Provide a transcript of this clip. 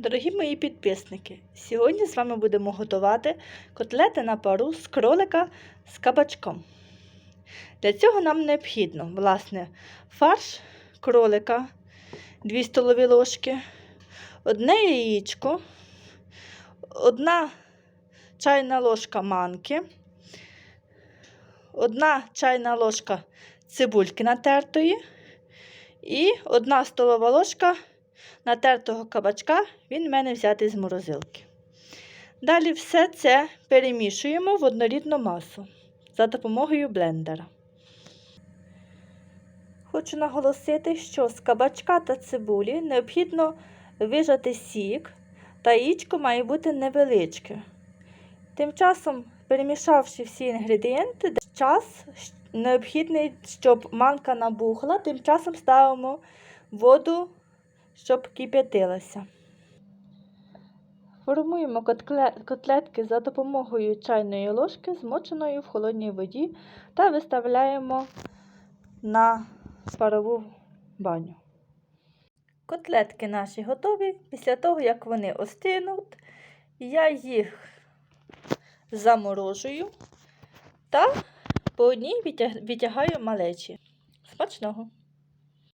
Дорогі мої підписники, сьогодні з вами будемо готувати котлети на пару з кролика з кабачком. Для цього нам необхідно, власне, фарш кролика 2 столові ложки, одне яєчко, одна чайна ложка манки, одна чайна ложка цибульки натертої і одна столова ложка натертого кабачка, він в мене взятий з морозилки. Далі все це перемішуємо в однорідну масу за допомогою блендера. Хочу наголосити, що з кабачка та цибулі необхідно вижати сік, та яєчко має бути невеличке. Тим часом, перемішавши всі інгредієнти, час необхідний, щоб манка набухла, тим часом ставимо воду щоб кип'ятилася. Формуємо котлетки за допомогою чайної ложки, змоченої в холодній воді, та виставляємо на парову баню. Котлетки наші готові. Після того, як вони остинуть, я їх заморожую та по одній витягаю малечі. Смачного!